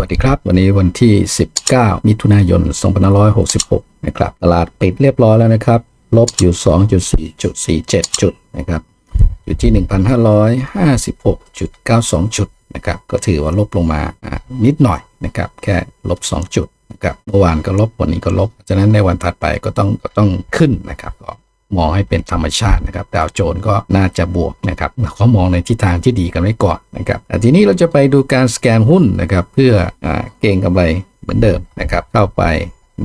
วัสดีครับ วันนี้วันที่ 19 มิถุนายน 2566 นะครับ ตลาดปิดเรียบร้อยแล้วนะครับ ลบอยู่ 2.4.47 จุดนะครับ อยู่ที่ 1,556.92 จุดนะครับ ก็ถือว่าลบลงมาอ่านิดหน่อยนะครับ แค่ลบ 2 จุดนะครับ เมื่อวานก็ลบ วันนี้ก็ลบ ฉะนั้นในวันถัดไปก็ต้องก็ต้องขึ้นนะครับก็ มองให้เป็นธรรมชาตินะครับดาวโจนส์ก็น่าจะบวกนะครับเราก็มองในทิศทางที่ดีกันไว้ก่อนนะครับทีนี้เราจะไปดูการสแกนหุ้นนะครับ เพื่ออเก็งกำไรเหมือนเดิมนะครับ เข้าไป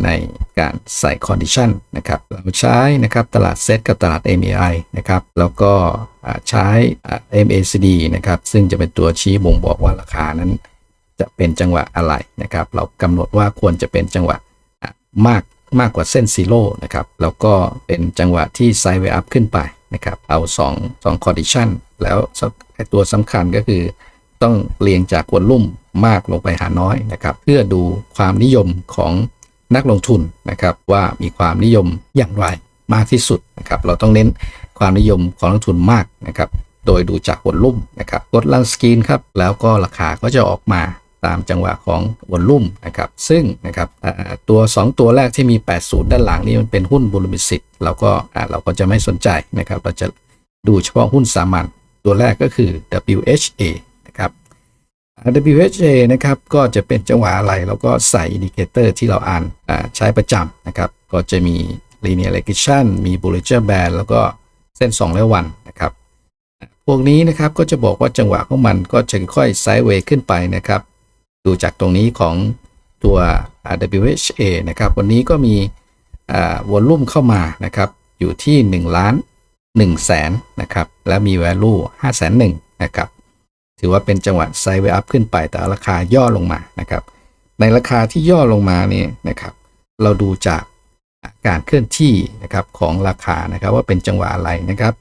ในการใส่คอนดิชันนะครับเราใช้นะครับตลาดเซตกับตลาด MAI นะครับแล้วก็ใช้อ่า MACD นะครับซึ่งจะเป็นตัวชี้บ่งบอกว่าราคานั้น จะเป็นจังหวะอะไรนะครับ เรากำหนดว่าควรจะเป็นจังหวะมาก มากกว่าเส้นซีโร่นะครับ แล้วก็เป็นจังหวะที่ไซด์เวอัพขึ้นไปนะครับ เอา 2 2 condition แล้วตัวสำคัญก็คือ ต้องเรียงจากวอลลุ่มมากลงไปหาน้อยนะครับ เพื่อดูความนิยมของนักลงทุนนะครับ ว่ามีความนิยมอย่างไรมากที่สุดนะครับ เราต้องเน้นความนิยมของนักทุนมากนะครับ โดยดูจากวอลลุ่มนะครับกดลันสกรีนครับ แล้วก็ราคาก็จะออกมา ตามจังหวะของวอลลุ่มนะครับซึ่งนะครับตัว 2 ตัวแรกที่มี 80 ด้านหลังนี่มันเป็นหุ้นบุลมิสิตเราก็เราก็จะไม่สนใจนะครับเราจะดูเฉพาะหุ้นสามัญตัวแรกก็คือ WHA นะครับ WHA นะครับก็จะเป็นจังหวะอะไรเราก็ใส่อินดิเคเตอร์ที่เราอ่านใช้ประจำนะครับก็จะมี linear regression มี Bollinger Band แล้วก็เส้น 2 และวันนะครับพวกนี้นะครับก็จะบอกว่าจังหวะของมันก็จะค่อยไซด์เวย์ขึ้นไปนะครับ ดูจากตรงนี้ของตัว WHA นะครับ วันนี้ก็มีวอลลุ่มเข้ามานะครับ อยู่ที่ 1 ล้าน1แสนนะครับ และมี value 5แสน1นะครับ ถือว่าเป็นจังหวะไซด์เวอัพขึ้นไป แต่ราคาย่อลงมานะครับ ในราคาที่ย่อลงมาเนี่ยนะครับ เราดูจากการเคลื่อนที่นะครับของราคานะครับว่าเป็นจังหวะอะไรนะครับ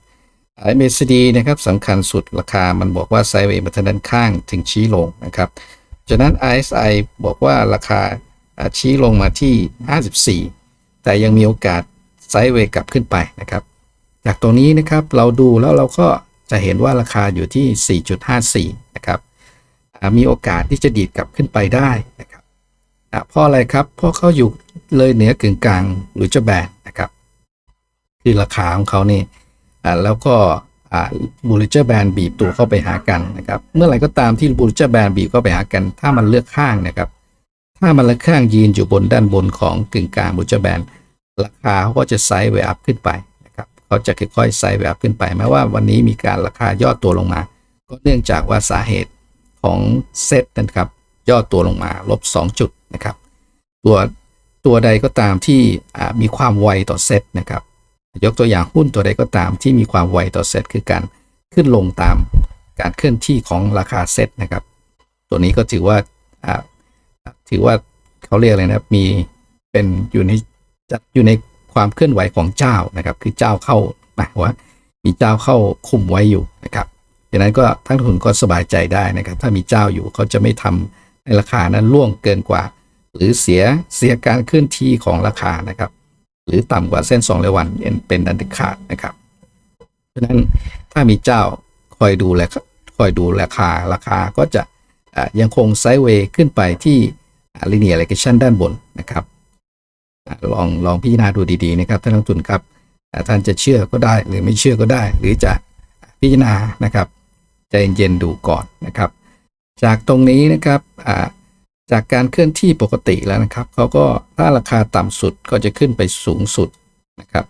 MACD นะครับสำคัญสุดราคามันบอกว่าไซด์เวย์มาทางด้านข้างถึงชี้ลงนะครับ จากนั้น RSI บอกว่าราคาชี้ลงมาที่ 54 แต่ยังมีโอกาสไซด์เวย์กลับขึ้นไปนะครับ จากตรงนี้นะครับเราดูแล้วเราก็จะเห็นว่าราคาอยู่ที่ 4.54 นะครับมีโอกาสที่จะดีดกลับขึ้นไปได้นะครับเพราะอะไรครับ เพราะเขาอยู่เลยเหนือกึ่งกลางหรือจะแบนนะครับ คือราคาของเขานี่แล้วก็ บูลิเจอร์แบนบีบตัวเข้าไปหากันนะครับ เมื่อไหร่ก็ตามที่บูลิเจอร์แบนบีบเข้าไปหากัน ถ้ามันเลือกข้างนะครับ ถ้ามันเลือกข้างยืนอยู่บนด้านบนของกึ่งกลางบูลิเจอร์แบนราคาเขาก็จะไซด์เวอัพขึ้นไปนะครับเขาจะค่อยๆไซด์เวอัพขึ้นไปแม้ว่าวันนี้มีการราคาย่อตัวลงมา ก็เนื่องจากว่าสาเหตุของเซตนะครับย่อตัวลงมาลบ 2 จุดนะครับ ตัวตัวใดก็ตามที่มีความไวต่อเซตนะครับ ยกตัวอย่างหุ้นตัวใดก็ตามที่มีความไวต่อเซตคือการขึ้นลงตามการเคลื่อนที่ของราคาเซตนะครับ ตัวนี้ก็ถือว่าอ่าถือว่าเขาเรียกอะไรนะครับมีเป็นอยู่ในจัดอยู่ในความเคลื่อนไหวของเจ้านะครับ คือเจ้าเข้าหมายว่า มีเจ้าเข้าคุมไว้อยู่นะครับดังนั้นก็ทั้งทุนก็สบายใจได้นะครับ ถ้ามีเจ้าอยู่เขาจะไม่ทำในราคานั้นล่วงเกินกว่า หรือเสียเสียการเคลื่อนที่ของราคานะครับ หรือต่ำกว่าเส้น2เรายวันเป็นอันเด็ดขาดนะครับ เพราะนั้นถ้ามีเจ้าคอยดูแลคอยดูราคาราคาก็จะยังคงไซด์เวย์ขึ้นไปที่ลิเนีย r ร g ชันด้านบนนะครับอลองลองพิจารณาดูดีๆนะครับท่านนักลงทุนครับท่านจะเชื่อก็ได้หรือไม่เชื่อก็ได้ หรือจะพิจารณานะครับใจเย็นๆดูก่อนนะครับ จากตรงนี้นะครับ จากการเคลื่อนที่ปกติแล้วนะครับเขาก็ถ้าราคาต่ำสุดก็จะขึ้นไปสูงสุดนะครับ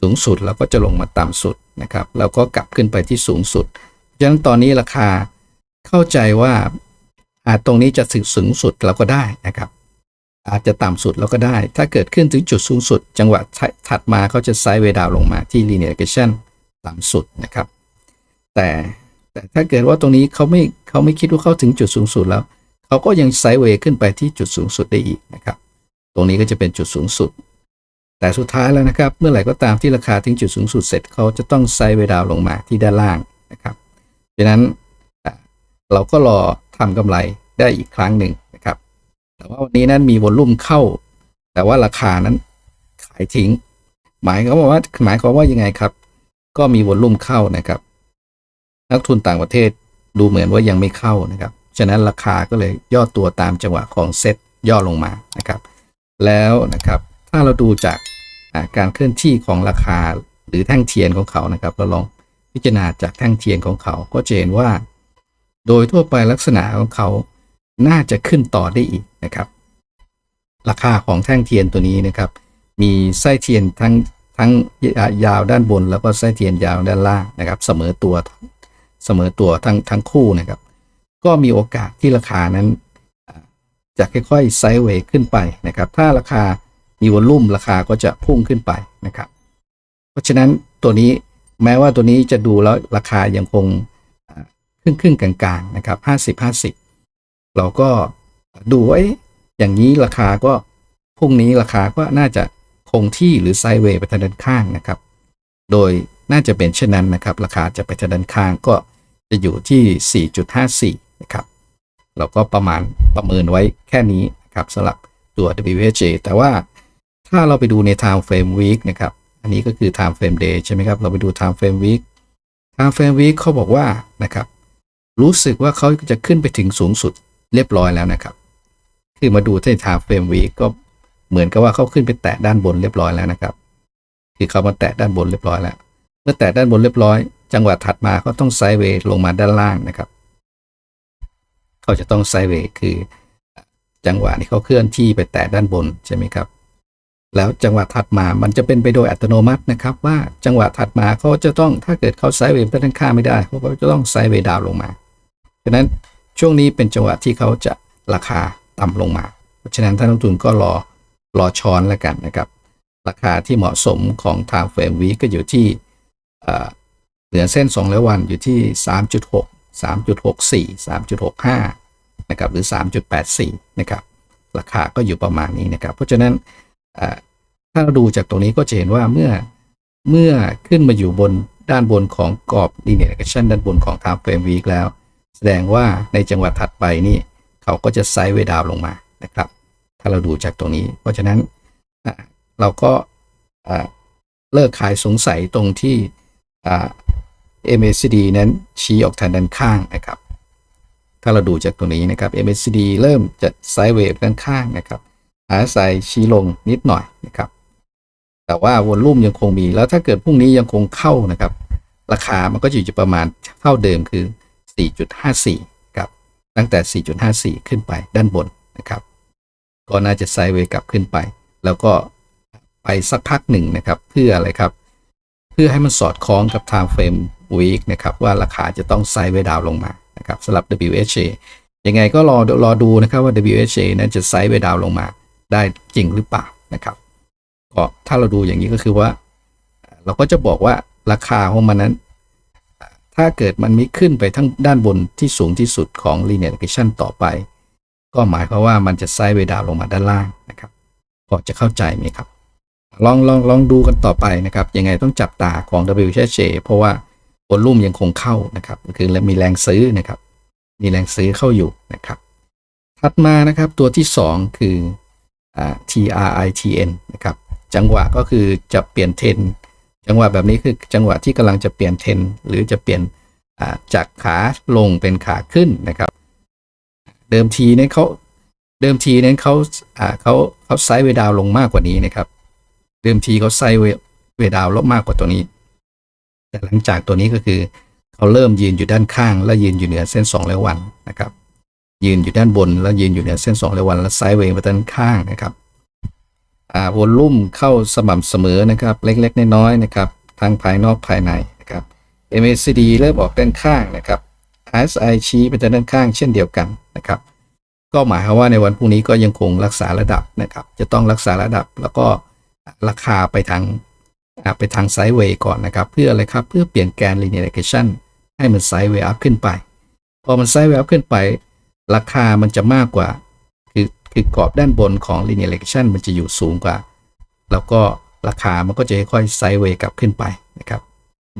สูงสุดแล้วก็จะลงมาต่ำสุดนะครับ แล้วก็กลับขึ้นไปที่สูงสุดฉะนั้นตอนนี้ราคาเข้าใจว่าอาจตรงนี้จะถึงสูงสุดเราก็ได้นะครับ อาจจะต่ำสุดเราก็ได้ ถ้าเกิดขึ้นถึงจุดสูงสุด จังหวะถัดมาเขาจะไซด์เวดาวลงมาที่ linear regression ต่ำสุดนะครับ แต่แต่ถ้าเกิดว่าตรงนี้เขาไม่เขาไม่คิดว่าเข้าถึงจุดสูงสุดแล้ว เขาก็ยังไซด์เวย์ขึ้นไปที่จุดสูงสุดได้อีกนะครับ ตรงนี้ก็จะเป็นจุดสูงสุด แต่สุดท้ายแล้วนะครับ เมื่อไหร่ก็ตามที่ราคาถึงจุดสูงสุดเสร็จเขาจะต้องไซด์เวย์ดาวลงมาที่ด้านล่างนะครับดังนั้นเราก็รอทำกำไรได้อีกครั้งหนึ่งนะครับ แต่ว่าวันนี้นั้นมีวอลลุ่มเข้า แต่ว่าราคานั้นขายทิ้ง หมายความว่าหมายความว่ายังไงครับ ก็มีวอลลุ่มเข้านะครับ นักทุนต่างประเทศดูเหมือนว่ายังไม่เข้านะครับ ฉะนั้นราคาก็เลยย่อตัวตามจังหวะของเซตย่อลงมานะครับ แล้วนะครับถ้าเราดูจากการเคลื่อนที่ของราคาหรือแท่งเทียนของเขานะครับ เราลองพิจารณาจากแท่งเทียนของเขาก็จะเห็นว่า โดยทั่วไปลักษณะของเขาน่าจะขึ้นต่อได้อีกนะครับ ราคาของแท่งเทียนตัวนี้นะครับ มีไส้เทียนทั้งทั้งยาวด้านบน แล้วก็ไส้เทียนยาวด้านล่างนะครับ เสมอตัวเสมอตัวทั้งทั้งคู่นะครับ ก็มีโอกาสที่ราคานั้น จะค่อยๆไซด์เวย์ขึ้นไปนะครับ ถ้าราคามีวอลลุ่มราคาก็จะพุ่งขึ้นไปนะครับ เพราะฉะนั้นตัวนี้แม้ว่าตัวนี้จะดูแล้วราคายังคงครึ่งครึ่งๆกลางๆนะครับห้าสิบห้าสิบเราก็ดูไว่าเอ๊ะอย่างนี้ราคาก็พรุ่งนี้ราคาก็น่าจะคงที่หรือไซด์เวย์ไปทางด้านข้างนะครับ โดยน่าจะเป็นเช่นนั้นนะครับ ราคาจะไปทางด้านข้างก็จะอยู่ที่ 4.54 นะครับ เราก็ประมาณประเมินไว้แค่นี้นะครับสำหรับตัว WHJ แต่ว่าถ้าเราไปดูใน time frame week นะครับ อันนี้ก็คือ time frame day ใช่ไหมครับ เราไปดู time frame week time frame week เขาบอกว่านะครับ รู้สึกว่าเขาจะขึ้นไปถึงสูงสุดเรียบร้อยแล้วนะครับ คือมาดูที่ time frame week ก็เหมือนกับว่าเขาขึ้นไปแตะด้านบนเรียบร้อยแล้วนะครับ คือเขามาแตะด้านบนเรียบร้อยแล้ว เมื่อแตะด้านบนเรียบร้อย จังหวะถัดมาเขาต้องไซด์เวย์ลงมาด้านล่างนะครับ เขาจะต้องไซเวย์คือ จังหวะที่เขาเคลื่อนที่ไปแตะด้านบนใช่ไหมครับ แล้วจังหวะถัดมามันจะเป็นไปโดยอัตโนมัตินะครับ ว่าจังหวะถัดมาเขาจะต้องถ้าเกิดเขาไซเวย์ไปด้านข้างไม่ได้เขาก็จะต้องไซเวย์ดาวลงมาฉะนั้นช่วงนี้เป็นจังหวะที่เขาจะราคาต่ำลงมา เพราะฉะนั้นท่านนักลงทุนก็รอรอช้อนแล้วกันนะครับ ราคาที่เหมาะสมของ time frame week ก็อยู่ที่เอ่อเหนือเส้น2แล้ววันอยู่ที่ 3.6 3.64 3.65 นะครับ หรือ 3.84 นะครับ ราคาก็อยู่ประมาณนี้นะครับ เพราะฉะนั้นถ้าเราดูจากตรงนี้ก็จะเห็นว่าเมื่อเมื่อขึ้นมาอยู่บนด้านบนของกรอบ linear action ด้านบนของ time frame week แล้ว แสดงว่าในจังหวะถัดไปนี่ เขาก็จะไซด์เวดาวลงมานะครับ ถ้าเราดูจากตรงนี้ เพราะฉะนั้นเราก็เลิกขายสงสัยตรงที่ MACD นั้นชี้ออกทางด้านข้างนะครับ ถ้าเราดูจากตรงนี้นะครับ MACD เริ่มจะไซด์เวย์ด้านข้างนะครับ RSI ชี้ลงนิดหน่อยนะครับ แต่ว่าวอลลุ่มยังคงมี แล้วถ้าเกิดพรุ่งนี้ยังคงเข้านะครับ ราคามันก็จะอยู่ประมาณเท่าเดิมคือ 4.54ครับ ตั้งแต่ 4.54 ขึ้นไปด้านบนนะครับ ก็น่าจะไซด์เวย์กลับขึ้นไป แล้วก็ไปสักพักหนึ่งนะครับ เพื่ออะไรครับ เพื่อให้มันสอดคล้องกับ time frame week นะครับว่าราคาจะต้องไซด์เวดาวน์ลงมานะครับสำหรับ WHA ยังไงก็รอรอดูนะครับว่า WHA นั้นจะไซด์เวดาวน์ลงมาได้จริงหรือเปล่านะครับก็ถ้าเราดูอย่างนี้ก็คือว่า เราก็จะบอกว่าราคาของมันนั้น ถ้าเกิดมันไม่ขึ้นไปทั้งด้านบนที่สูงที่สุดของ linear regression ต่อไป ก็หมายความว่ามันจะไซด์เวดาวน์ลงมาด้านล่างนะครับพอจะเข้าใจไหมครับลองลองลองดูกันต่อไปนะครับ ยังไงต้องจับตาของ WHA เพราะว่า วอลลุ่มยังคงเข้านะครับคือมีแรงซื้อนะครับ มีแรงซื้อเข้าอยู่นะครับ ถัดมานะครับตัวที่ 2 คืออ TRITN นะครับจังหวะก็คือจะเปลี่ยนเทรนจังหวะแบบนี้คือจังหวะที่กำลังจะเปลี่ยนเทรนหรือจะเปลี่ยนจากขาลงเป็นขาขึ้นนะครับ เดิมทีเนี่ยเขาเดิมทีนั้นเขาเขาเขาไซด์เวดาวลงมากกว่านี้นะครับ เดิมทีเขาไซด์เวดาวลงมากกว่าตัวนี้ แต่หลังจากตัวนี้ก็คือเขาเริ่มยืนอยู่ด้านข้าง แล้วยืนอยู่เหนือเส้น2ร้อยวันนะครับยืนอยู่ด้านบน แล้วยืนอยู่เหนือเส้น2ร้อยวันแล้วไซด์เวย์มาด้านข้างนะครับอ่าวอลลุ่มเข้าสม่ำเสมอนะครับ เล็กๆน้อยๆนะครับทั้งภายนอกภายในนะครับ MACD เริ่มออกด้านข้างนะครับ RSI ชี้ไปด้านข้างเช่นเดียวกันนะครับ ก็หมายความว่าในวันพรุ่งนี้ก็ยังคงรักษาระดับนะครับ จะต้องรักษาระดับแล้วก็ราคาไปทาง ไปทางไซด์เวย์ก่อนนะครับ เพื่ออะไรครับ เพื่อเปลี่ยนแกน linear regression ให้มันไซด์เวย์อัพขึ้นไป พอมันไซด์เวย์อัพขึ้นไป ราคามันจะมากกว่า คือคือกรอบด้านบนของ linear regression มันจะอยู่สูงกว่า แล้วก็ราคามันก็จะค่อยๆไซด์เวย์กลับขึ้นไปนะครับ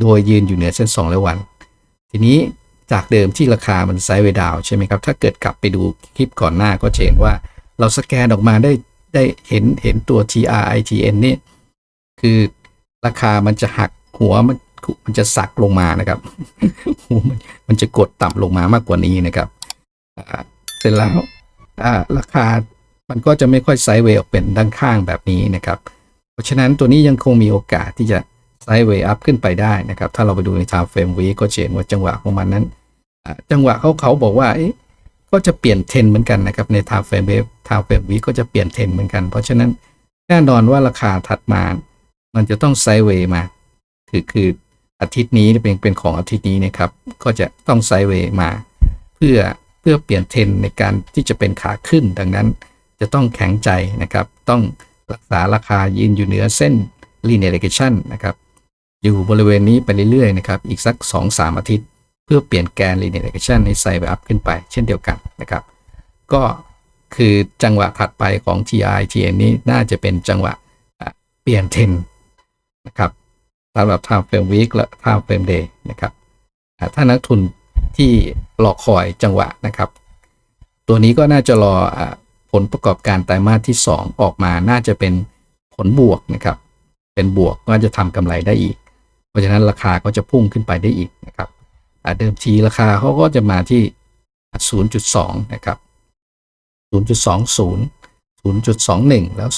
โดยยืนอยู่เหนือเส้น2ร้อยวัน ทีนี้จากเดิมที่ราคามันไซด์เวย์ดาวใช่ไหมครับ ถ้าเกิดกลับไปดูคลิปก่อนหน้าก็เห็นว่าเราสแกนออกมาได้ได้เห็นเห็นตัว TRITN นี่คือ ราคามันจะหักหัวมันมันจะสักลงมานะครับ มันจะกดต่ำลงมามากกว่านี้นะครับเสร็จแล้วราคามันก็จะไม่ค่อยไซด์เวย์ออกเป็นด้านข้างแบบนี้นะครับ เพราะฉะนั้นตัวนี้ยังคงมีโอกาสที่จะไซด์เวย์อัพขึ้นไปได้นะครับ ถ้าเราไปดูใน time frame week ก็เห็นว่าจังหวะของมันนั้นจังหวะเขาเขาบอกว่าก็จะเปลี่ยนเทนเหมือนกันนะครับใน time frame wave time frame week ก็จะเปลี่ยนเทนเหมือนกัน เพราะฉะนั้นแน่นอนว่าราคาถัดมา มันจะต้องไซด์เวย์มา คือคืออาทิตย์นี้เป็นเป็นของอาทิตย์นี้นะครับ ก็จะต้องไซด์เวย์มา เพื่อเพื่อเปลี่ยนเทรนในการที่จะเป็นขาขึ้น ดังนั้นจะต้องแข็งใจนะครับ ต้องรักษาราคายืนอยู่เหนือเส้น linear regression นะครับ อยู่บริเวณนี้ไปเรื่อยๆนะครับ อีกสัก 2-3 อาทิตย์ เพื่อเปลี่ยนแกน linear regression ให้ไซด์อัพขึ้นไป เช่นเดียวกันนะครับ ก็คือจังหวะถัดไปของ TI TN นี้น่าจะเป็นจังหวะเปลี่ยนเทรน นะครับสำหรับ time frame week และ time frame day นะครับถ้านักทุนที่รอคอยจังหวะนะครับ ตัวนี้ก็น่าจะรอผลประกอบการไตรมาสที่ 2 ออกมาน่าจะเป็นผลบวกนะครับ เป็นบวกก็จะทำกำไรได้อีก เพราะฉะนั้นราคาก็จะพุ่งขึ้นไปได้อีกนะครับเดิมทีราคาเขาก็จะมาที่ 0.2 นะครับ 0.20 0.21 แล้ว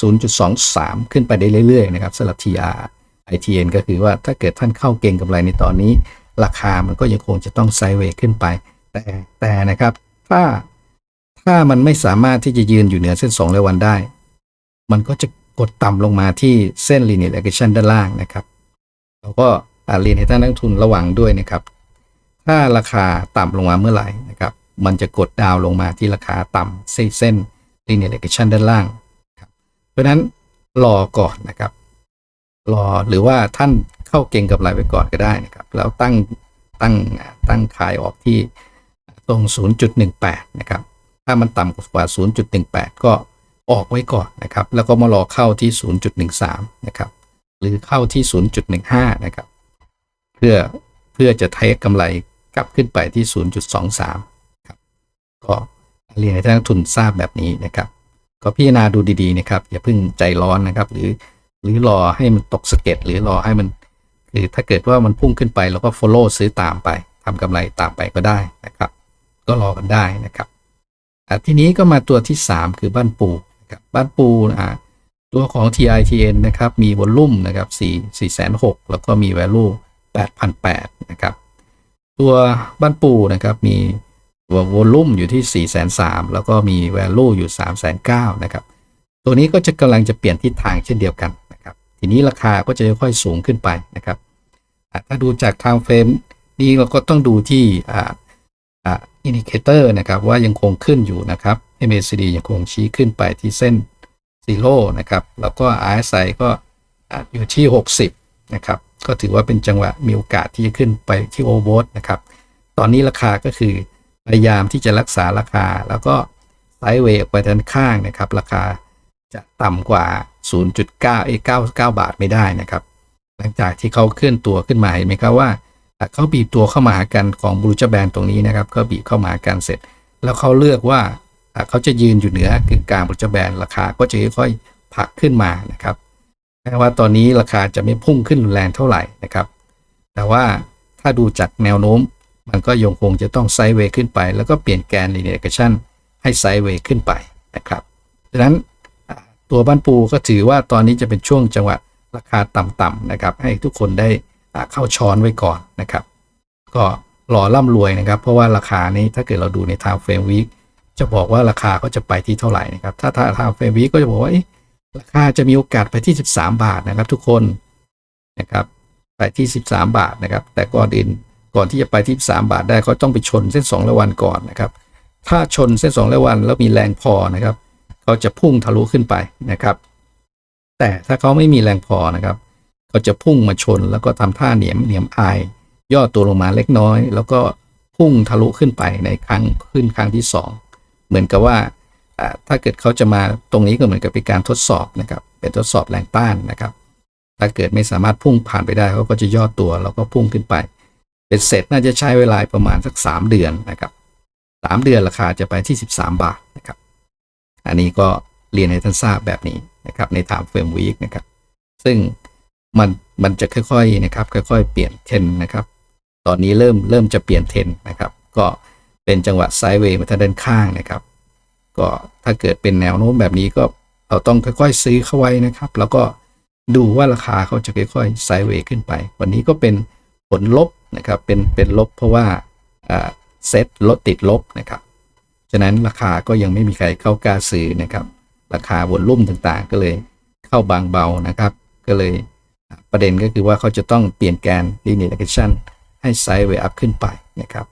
0.23 ขึ้นไปได้เรื่อยๆ นะครับสำหรับ TR ITN ก็คือว่าถ้าเกิดท่านเข้าเก่งกำไรในตอนนี้ ราคามันก็ยังคงจะต้องไซด์เวย์ขึ้นไป แต่แต่นะครับถ้าถ้ามันไม่สามารถที่จะยืนอยู่เหนือเส้น2ระวันได้ มันก็จะกดต่ำลงมาที่เส้น linear regression ด้านล่างนะครับเราก็เรียนให้ท่านนักทุนระวังด้วยนะครับ ถ้าราคาต่ำลงมาเมื่อไหร่นะครับ มันจะกดดาวลงมาที่ราคาต่ำเส้นเส้น linear regression ด้านล่างครับเพราะนั้นรอก่อนนะครับ รอหรือว่าท่านเข้าเก่งกับไรไว้ก่อนก็ได้นะครับ แล้วตั้งตั้งตั้งขายออกที่ตรง 0.18 นะครับ ถ้ามันต่ำกว่า 0.18 ก็ออกไว้ก่อนนะครับ แล้วก็มารอเข้าที่ 0.13 นะครับ หรือเข้าที่ 0.15 นะครับ เพื่อเพื่อจะเทคกำไรกลับขึ้นไปที่ 0.23 ครับ ก็เรียนให้ท่านทุนทราบแบบนี้นะครับ ก็พิจารณาดูดีๆนะครับ อย่าเพิ่งใจร้อนนะครับ หรือ หรือรอให้มันตกสะเก็ดหรือรอให้มันคือถ้าเกิดว่ามันพุ่งขึ้นไปเราก็ follow ซื้อตามไปทำกำไรตามไปก็ได้นะครับ ก็รอกันได้นะครับทีนี้ก็มาตัวที่ 3 คือบ้านปูนะครับบ้านปูอะตัวของ TITN นะครับ มีวอลลุ่มนะครับ4 4 6 0 0แล้วก็มี value 8,800นะครับ ตัวบ้านปูนะครับ มีวอลลุ่มอยู่ที่ 4 3 0 0 0แล้วก็มี value อยู่ 3 9 0 0นะครับ ตัวนี้ก็จะกำลังจะเปลี่ยนทิศทางเช่นเดียวกันนะครับ ทีนี้ราคาก็จะค่อยสูงขึ้นไปนะครับ ถ้าดูจาก time frame นี้เราก็ต้องดูที่อินดิเคเตอร์นะครับว่ายังคงขึ้นอยู่นะครับ MACD ยังคงชี้ขึ้นไปที่เส้นซีโร่นะครับแล้วก็ RSI ก็อะอยู่ที่ 60 นะครับ ก็ถือว่าเป็นจังหวะมีโอกาสที่จะขึ้นไปที่โอเวอร์นะครับ ตอนนี้ราคาก็คือพยายามที่จะรักษาราคา แล้วก็ไซด์เวย์ออกไปด้านข้างนะครับ ราคา จะต่ำกว่า 0.9เอ9 9 บาทไม่ได้นะครับ หลังจากที่เขาเคลื่อนตัวขึ้นมาเห็นไหมครับว่าเขาบีบตัวเข้ามาหากันของบรูจแบนตรงนี้นะครับเขาบีบเข้ามาหากันเสร็จ แล้วเขาเลือกว่าเขาจะยืนอยู่เหนือกึ่งกลางบรูจแบนราคาก็จะค่อยๆผลักขึ้นมานะครับแม้ว่าตอนนี้ราคาจะไม่พุ่งขึ้นแรงเท่าไหร่นะครับ แต่ว่าถ้าดูจากแนวโน้ม มันก็ยังคงจะต้องไซด์เวย์ขึ้นไป แล้วก็เปลี่ยนแกน linear regression ให้ไซด์เวย์ขึ้นไปนะครับดังนั้น ตัวบ้านปูก็ถือว่าตอนนี้จะเป็นช่วงจังหวะราคาต่ำๆนะครับให้ทุกคนได้เข้าช้อนไว้ก่อนนะครับ ก็รอร่ำรวยนะครับ เพราะว่าราคานี้ถ้าเกิดเราดูใน time frame week จะบอกว่าราคาก็จะไปที่เท่าไหร่นะครับถ้าถ้า time frame week ก็จะบอกว่าราคาจะมีโอกาสไปที่ 13 บาทนะครับ ทุกคนนะครับไปที่ 13 บาทนะครับ แต่ก่อนอื่นก่อนที่จะไปที่ 13 บาทได้เขาต้องไปชนเส้น2ระวันก่อนนะครับ ถ้าชนเส้น2ระวันแล้วมีแรงพอนะครับ เขาจะพุ่งทะลุขึ้นไปนะครับ แต่ถ้าเขาไม่มีแรงพอนะครับเขาจะพุ่งมาชนแล้วก็ทำท่าเหนียมเหนียมอาย ย่อตัวลงมาเล็กน้อย แล้วก็พุ่งทะลุขึ้นไปในครั้งขึ้นครั้งที่สองเหมือนกับว่าถ้าเกิดเขาจะมาตรงนี้ก็เหมือนกับเป็นการทดสอบนะครับเป็นทดสอบแรงต้านนะครับถ้าเกิดไม่สามารถพุ่งผ่านไปได้เขาก็จะย่อตัวแล้วก็พุ่งขึ้นไป เป็นเสร็จน่าจะใช้เวลาประมาณสักสามเดือนนะครับสามเดือนราคาจะไปที่ 13 บาทนะครับ อันนี้ก็เรียนให้ท่านทราบแบบนี้นะครับใน time frame week นะครับ ซึ่งมันมันจะค่อยๆนะครับ ค่อยๆ เปลี่ยนเทรนนะครับ ตอนนี้เริ่มเริ่มจะเปลี่ยนเทรนนะครับ ก็เป็นจังหวะไซด์เวย์มาทางด้านข้างนะครับ ก็ถ้าเกิดเป็นแนวโน้มแบบนี้ก็เราต้องค่อยๆซื้อเข้าไว้นะครับ แล้วก็ดูว่าราคาเขาจะค่อยๆไซด์เวย์ขึ้นไป วันนี้ก็เป็นผลลบนะครับ เป็นเป็นลบเพราะว่าอ่าเซ็ตลดติดลบนะครับ ฉะนั้นราคาก็ยังไม่มีใครเข้ากล้าซื้อนะครับ ราคาบนรุ่มต่างๆ ก็เลยเข้าบางเบานะครับ ก็เลยประเด็นก็คือว่าเขาจะต้องเปลี่ยนแกน linear regression ให้ไซด์เวอัพขึ้นไปนะครับ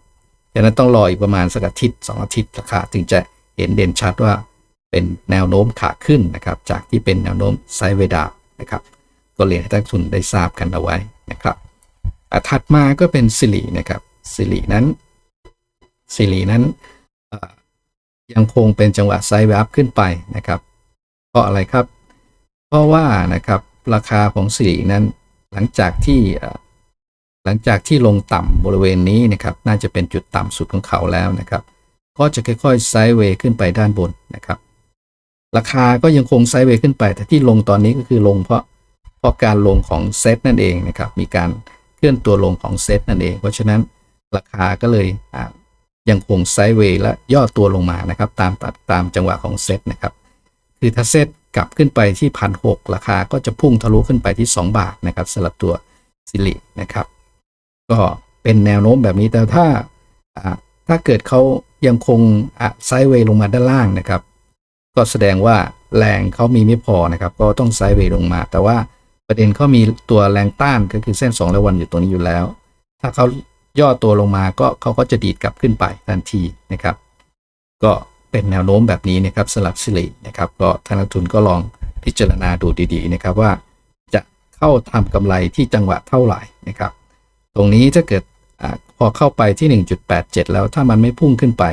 ฉะนั้นต้องรออีกประมาณสักอาทิตย์สองอาทิตย์ราคาถึงจะเห็นเด่นชัดว่าเป็นแนวโน้มขาขึ้นนะครับ จากที่เป็นแนวโน้มไซด์เวดาวนะครับ ก็เรียนให้ท่านทุนได้ทราบกันเอาไว้นะครับอะถัดมาก็เป็นสิรินะครับสิรินั้นสิรินั้น ยังคงเป็นจังหวะไซด์เวย์อัพขึ้นไปนะครับเพราะอะไรครับ เพราะว่านะครับราคาของสิรินั้นหลังจากที่หลังจากที่ลงต่ำบริเวณนี้นะครับ น่าจะเป็นจุดต่ำสุดของเขาแล้วนะครับ ก็จะค่อยๆไซด์เวย์ขึ้นไปด้านบนนะครับ ราคาก็ยังคงไซด์เวย์ขึ้นไป แต่ที่ลงตอนนี้ก็คือลงเพราะเพราะการลงของเซตนั่นเองนะครับ มีการเคลื่อนตัวลงของเซตนั่นเอง เพราะฉะนั้นราคาก็เลยอ่า ยังคงไซด์เวย์และย่อตัวลงมานะครับ ตามตามตามจังหวะของเซตนะครับ คือถ้าเซตกลับขึ้นไปที่พันหราคาก็จะพุ่งทะลุขึ้นไปที่ 2 บาทนะครับสำหรับตัวซิลินะครับ ก็เป็นแนวโน้มแบบนี้แต่ถ้าถ้าเกิดเขายังคงอะไซด์เวย์ลงมาด้านล่างนะครับ ก็แสดงว่าแรงเขามีไม่พอนะครับ ก็ต้องไซด์เวย์ลงมา แต่ว่าประเด็นเขามีตัวแรงต้านก็คือเส้น2ระวันอยู่ตรงนี้อยู่แล้ว ถ้าเขา ย่อตัวลงมาก็เขาก็จะดีดกลับขึ้นไปทันทีนะครับ ก็เป็นแนวโน้มแบบนี้นะครับสลับสิรินะครับ ก็ท่านนักทุนก็ลองพิจารณาดูดีๆนะครับว่าจะเข้าทำกำไรที่จังหวะเท่าไหร่นะครับ ตรงนี้ถ้าเกิดอพอเข้าไปที่ 1.87 แล้วถ้ามันไม่พุ่งขึ้นไป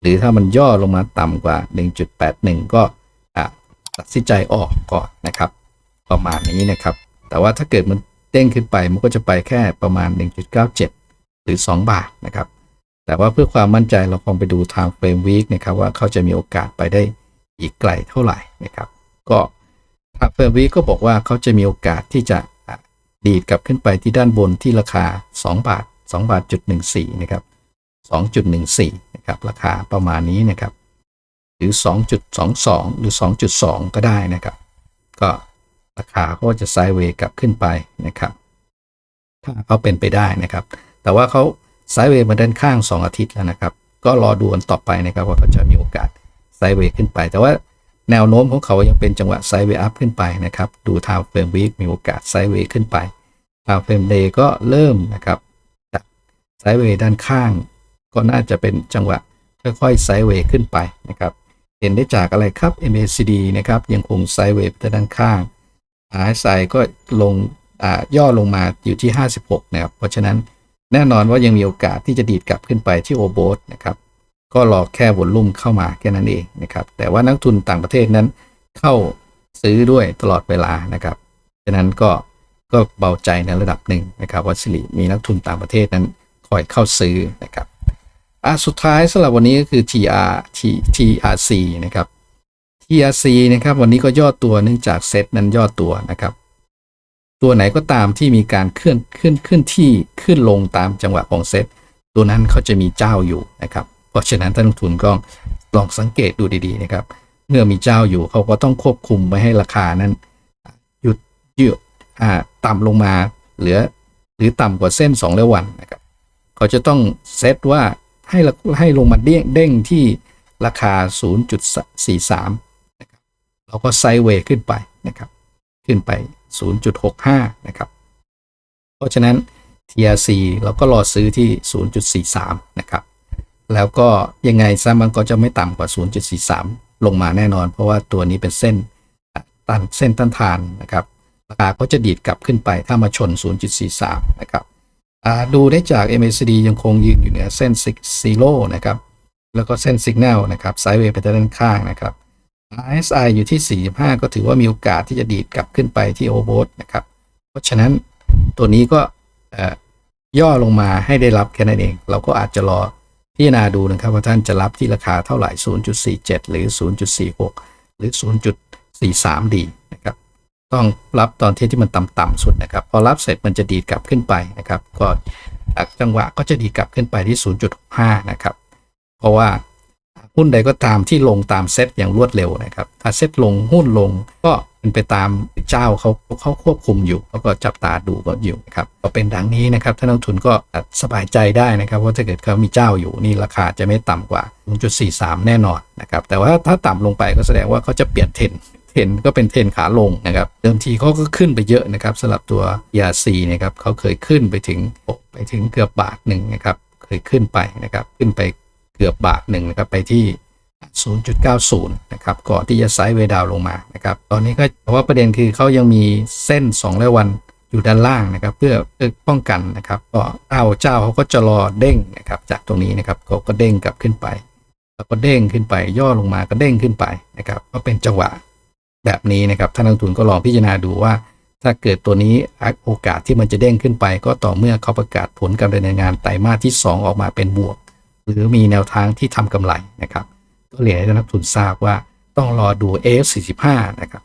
หรือถ้ามันย่อลงมาต่ำกว่า 1.81 ก็อะตัดสินใจออกก่อนนะครับ ประมาณนี้นะครับ แต่ว่าถ้าเกิดมันเด้งขึ้นไปมันก็จะไปแค่ประมาณ 1.97 หรือ 2 บาทนะครับ แต่ว่าเพื่อความมั่นใจเราคงไปดู time frame week นะครับว่าเขาจะมีโอกาสไปได้อีกไกลเท่าไหร่นะครับ ก็ time frame week ก็บอกว่าเขาจะมีโอกาสที่จะดีดกลับขึ้นไปที่ด้านบนที่ราคา 2 บาท 2 บาทจุด14นะครับ2.14นะครับราคาประมาณนี้นะครับ หรือ 2.22 หรือ 2.2 ก็ได้นะครับ ก็ราคาก็จะไซด์เวย์กลับขึ้นไปนะครับ ถ้าเขาเป็นไปได้นะครับ แต่ว่าเขาไซด์เวย์มาด้านข้าง 2 อาทิตย์แล้วนะครับ ก็รอดูกันต่อไปนะครับว่าเขาจะมีโอกาสไซด์เวย์ขึ้นไป แต่ว่าแนวโน้มของเขายังเป็นจังหวะไซด์เวย์อัพขึ้นไปนะครับ ดูทาวเฟรมวีคมีโอกาสไซด์เวย์ขึ้นไปทาวเฟรมเดย์ก็เริ่มนะครับจากไซด์เวย์ด้านข้าง ก็น่าจะเป็นจังหวะค่อยๆไซด์เวย์ขึ้นไปนะครับ เห็นได้จากอะไรครับ MACD นะครับยังคงไซด์เวย์ไปด้านข้าง RSI ก็ลงอ่าย่อลงมาอยู่ที่ 56 นะครับ เพราะฉะนั้น แน่นอนว่ายังมีโอกาสที่จะดีดกลับขึ้นไปที่โอโบสนะครับก็รอแค่วอลลุ่มเข้ามาแค่นั้นเองนะครับแต่ว่านักทุนต่างประเทศนั้นเข้าซื้อด้วยตลอดเวลานะครับฉะนั้นก็ก็เบาใจในระดับหนึ่งนะครับว่าสิริมีนักทุนต่างประเทศนั้นคอยเข้าซื้อนะครับอะสุดท้ายสำหรับวันนี้ก็คือ TR T TRC นะครับ TRC นะครับวันนี้ก็ย่อตัวเนื่องจากเซตนั้นย่อตัวนะครับ ตัวไหนก็ตามที่มีการเคลื่อนขึ้นขึ้นที่ขึ้นลงตามจังหวะของเซตตัวนั้นเขาจะมีเจ้าอยู่นะครับ เพราะฉะนั้นท่านลงทุนก็ลองสังเกตดูดีๆนะครับ เมื่อมีเจ้าอยู่เขาก็ต้องควบคุมไม่ให้ราคานั้นหยุดหยุดอ่าต่ำลงมาเหลือหรือต่ำกว่าเส้น2ระวันนะครับเขาจะต้องเซตว่าให้ให้ลงมาเด้งเด้งที่ราคา 0.43นะครับเราก็ไซด์เวย์ขึ้นไปนะครับ ขึ้นไป 0.65 นะครับ เพราะฉะนั้น TRC เราก็รอซื้อที่ 0.43 นะครับ แล้วก็ยังไงซะมันก็จะไม่ต่ำกว่า 0.43 ลงมาแน่นอน เพราะว่าตัวนี้เป็นเส้นตันเส้นต้านทานนะครับราคาก็จะดีดกลับขึ้นไปถ้ามาชน 0.43 นะครับดูได้จาก MACD ยังคงยืนอยู่เหนือเส้นซีโร่นะครับ แล้วก็เส้นสัญญาณนะครับไซด์เวย์ไปด้านข้างนะครับ RSI อยู่ที่ 45 ก็ถือว่ามีโอกาสที่จะดีดกลับขึ้นไปที่โอโบสนะครับ เพราะฉะนั้นตัวนี้ก็ย่อลงมาให้ได้รับแค่นั้นเอง เราก็อาจจะรอพิจารณาดูนะครับว่าท่านจะรับที่ราคาเท่าไหร่ 0.47 หรือ 0.46 หรือ 0.43 ดีนะครับ ต้องรับตอนที่ที่มันต่ำๆสุดนะครับ พอรับเสร็จมันจะดีดกลับขึ้นไปนะครับ ก็จังหวะก็จะดีดกลับขึ้นไปที่0.65นะครับ เพราะว่า หุ้นใดก็ตามที่ลงตามเซตอย่างรวดเร็วนะครับ ถ้าเซตลงหุ้นลงก็เป็นไปตามเจ้าเขาเขาควบคุมอยู่แล้วก็จับตาดูก็อยู่นะครับก็เป็นดังนี้นะครับท่านนักทุนก็สบายใจได้นะครับว่าถ้าเกิดเขามีเจ้าอยู่นี่ราคาจะไม่ต่ำกว่า 0.43 แน่นอนนะครับแต่ว่าถ้าต่ำลงไปก็แสดงว่าเขาจะเปลี่ยนเทรนด์เทรนด์ก็เป็นเทรนขาลงนะครับ เดิมทีเขาก็ขึ้นไปเยอะนะครับสำหรับตัวยาซีนะครับเขาเคยขึ้นไปถึงไปถึงเกือบบาทหนึ่งนะครับ เคยขึ้นไปนะครับ ขึ้นไป เกือบบาทหนึ่งนะครับไปที่ 0.90 นะครับก่อนที่จะไซด์เวดาวลงมานะครับตอนนี้ก็เพราะว่าประเด็นคือเขายังมีเส้น2ร้อยวันอยู่ด้านล่างนะครับ เพื่อเพื่อป้องกันนะครับก็เอาเจ้าเขาก็จะรอเด้งนะครับจากตรงนี้นะครับเขาก็เด้งกลับขึ้นไป แล้วก็เด้งขึ้นไปย่อลงมาก็เด้งขึ้นไปนะครับก็เป็นจังหวะแบบนี้นะครับท่านนักลงทุนก็ลองพิจารณาดูว่า ถ้าเกิดตัวนี้โอกาสที่มันจะเด้งขึ้นไป ก็ต่อเมื่อเขาประกาศผลการดำเนินงานไตรมาสที่ 2 ออกมาเป็นบวก หรือมีแนวทางที่ทำกำไรนะครับ ก็เรียนให้นักทุนทราบว่าต้องรอดู F45 นะครับ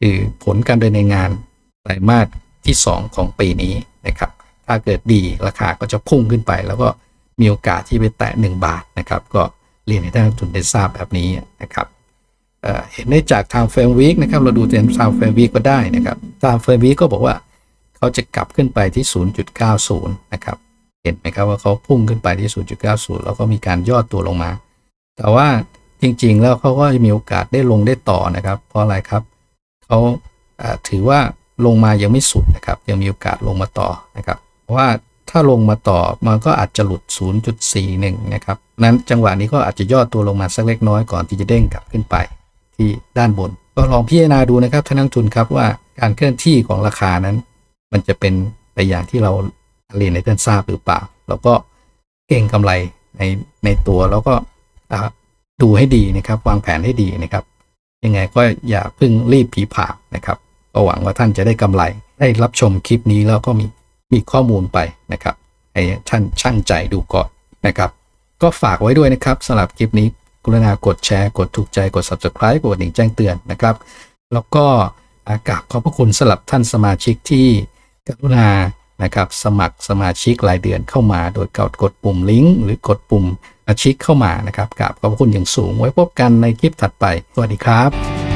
คือผลการดำเนินงานไตรมาสที่ 2 ของปีนี้นะครับ ถ้าเกิดดีราคาก็จะพุ่งขึ้นไป แล้วก็มีโอกาสที่ไปแตะ 1 บาทนะครับ ก็เรียนให้ท่านนักทุนได้ทราบแบบนี้นะครับเเห็นได้จากทางเฟรมวีคนะครับ เราดูเต็มทางเฟรมวีคก็ได้นะครับทางเฟรมวีคก็บอกว่า เขาจะกลับขึ้นไปที่ 0.90 นะครับ ห็นไหมครับว่าเขาพุ่งขึ้นไปที่ 0.90 แล้วก็มีการย่อตัวลงมา แต่ว่าจริงๆ แล้วเขาก็มีโอกาสได้ลงได้ต่อนะครับ เพราะอะไรครับเขาถือว่าลงมายังไม่สุดนะครับ ยังมีโอกาสลงมาต่อนะครับเพราะว่าถ้าลงมาต่อมันก็อาจจะหลุด 0.41 นะครับ นั้นจังหวะนี้ก็อาจจะย่อตัวลงมาสักเล็กน้อยก่อนที่จะเด้งกลับขึ้นไปที่ด้านบน ก็ลองพิจารณาดูนะครับท่านนักทุนครับว่าการเคลื่อนที่ของราคานั้น มันจะเป็นไปอย่างที่เรา เรียนในท่านทราบหรือเปล่า แล้วก็เก่งกำไรในในตัวแล้วก็ดูให้ดีนะครับวางแผนให้ดีนะครับ ยังไงก็อย่าเพิ่งรีบผีผานะครับก็หวังว่าท่านจะได้กำไร ได้รับชมคลิปนี้แล้วก็มีมีข้อมูลไปนะครับให้ท่านช่างใจดูก่อนนะครับ ก็ฝากไว้ด้วยนะครับสำหรับคลิปนี้กรุณากดแชร์ กดถูกใจกด subscribe กดดิ่งแจ้งเตือนนะครับ แล้วก็อากราบขอบพระคุณสำหรับท่านสมาชิกที่กรุณา นะครับสมัครสมาชิกรายเดือนเข้ามาโดยกดกดปุ่มลิงก์หรือกดปุ่มอาชิกเข้ามานะครับกราบขอบคุณอย่างสูงไว้พบกันในคลิปถัดไป สวัสดีครับ